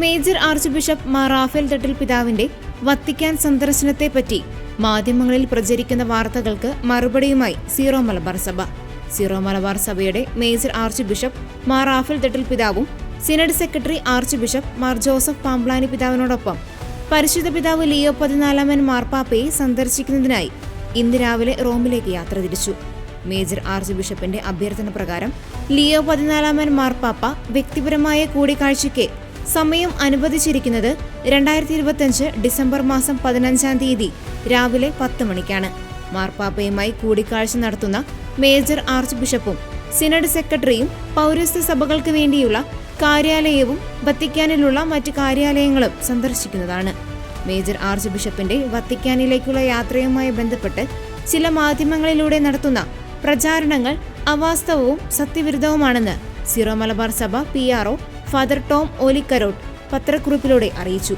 Major archbishop Mar Raphael Thattil പിതാവിന്റെ Vatican സന്ദർശനത്തെപ്പറ്റി മാധ്യമങ്ങളിൽ പ്രചരിക്കുന്ന വാർത്തകൾക്ക് മറുപടിയുമായി സീറോ മലബാർ സഭ. സീറോ മലബാർ സഭയുടെ major archbishop Mar Raphael Thattil പിതാവും synod secretary archbishop Mar Joseph Pamplany പിതാവിനോടൊപ്പം പരിശുദ്ധ പിതാവ് ലിയോ പതിനാലാമൻ മാർപ്പാപ്പയെ സന്ദർശിക്കുന്നതിനായി ഇന്ന് രാവിലെ റോമിലേക്ക് യാത്ര തിരിച്ചു. മേജർ ആർച്ച് ബിഷപ്പിന്റെ അഭ്യർത്ഥന പ്രകാരം ലിയോ പതിനാലാമൻ മാർപ്പാപ്പ വ്യക്തിപരമായ കൂടിക്കാഴ്ചയ്ക്ക് സമയം അനുവദിച്ചിരിക്കുന്നത് രണ്ടായിരത്തി ഇരുപത്തിയഞ്ച് ഡിസംബർ മാസം പതിനഞ്ചാം തീയതി രാവിലെ പത്ത് മണിക്കാണ്. മാർപ്പാപ്പയുമായി കൂടിക്കാഴ്ച നടത്തുന്ന മേജർ ആർച്ച് ബിഷപ്പും സിനഡ് സെക്രട്ടറിയും പൗരസ്ത്യ സഭകൾക്ക് വേണ്ടിയുള്ള കാര്യാലയവും വത്തിക്കാനിലുള്ള മറ്റ് കാര്യാലയങ്ങളും സന്ദർശിക്കുന്നതാണ്. മേജർ ആർച്ച് ബിഷപ്പിന്റെ വത്തിക്കാനിലേക്കുള്ള യാത്രയുമായി ബന്ധപ്പെട്ട് ചില മാധ്യമങ്ങളിലൂടെ നടത്തുന്ന പ്രചാരണങ്ങൾ അവാസ്തവവും സത്യവിരുദ്ധവുമാണെന്ന് സിറോ മലബാർ സഭ P R father Tom Olikkarott പത്രക്കുറിപ്പിലൂടെ അറിയിച്ചു.